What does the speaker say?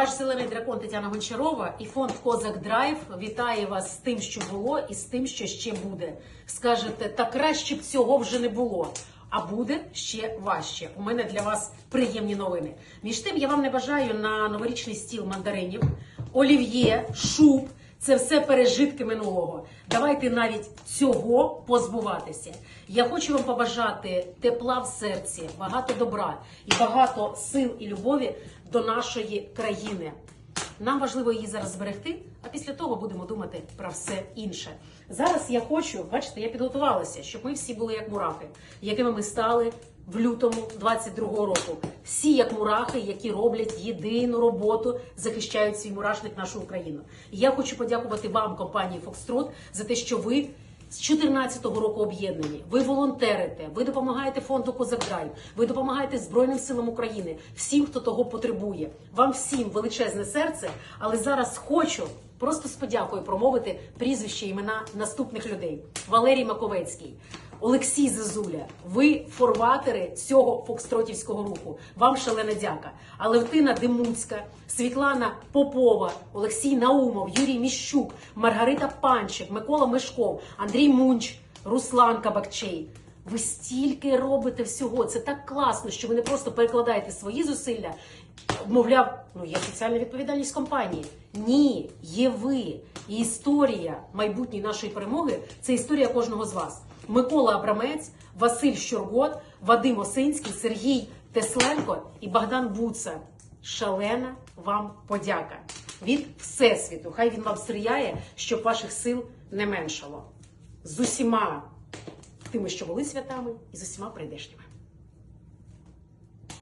Ваш зелений дракон Тетяна Гончарова і фонд Козак Драйв вітає вас з тим, що було, і з тим, що ще буде. Скажете, та краще б цього вже не було. А буде ще важче. У мене для вас приємні новини. Між тим, я вам не бажаю на новорічний стіл мандаринів, олів'є, шуб. Це все пережитки минулого. Давайте навіть цього позбуватися. Я хочу вам побажати тепла в серці, багато добра і багато сил і любові до нашої країни. Нам важливо її зараз зберегти, а після того будемо думати про все інше. Зараз я хочу, бачите, я підготувалася, щоб ми всі були як мурахи, якими ми стали в лютому 22-го року. Всі як мурахи, які роблять єдину роботу, захищають свій мурашник нашу Україну. І я хочу подякувати вам, компанії Фокстрот, за те, що ви. З 14-го року об'єднані. Ви волонтерите, ви допомагаєте фонду Козакдрайв, ви допомагаєте Збройним силам України, всім, хто того потребує. Вам всім величезне серце, але зараз хочу просто з подякою промовити прізвище імена наступних людей: Валерій Маковецький. Олексій Зазуля, ви форватери цього фокстротівського руху. Вам шалена дяка. Алевтина Демуцька, Світлана Попова, Олексій Наумов, Юрій Міщук, Маргарита Панчик, Микола Мишков, Андрій Мунч, Руслан Кабакчей. Ви стільки робите всього. Це так класно, що ви не просто перекладаєте свої зусилля. Мовляв, ну є соціальна відповідальність компанії. Ні, є ви. І історія майбутньої нашої перемоги це історія кожного з вас. Микола Абрамець, Василь Щоргот, Вадим Осинський, Сергій Тесленко і Богдан Буца. Шалена вам подяка від Всесвіту. Хай він вам сприяє, щоб ваших сил не меншало. З усіма тими, що були святами, і з усіма прийдешніми.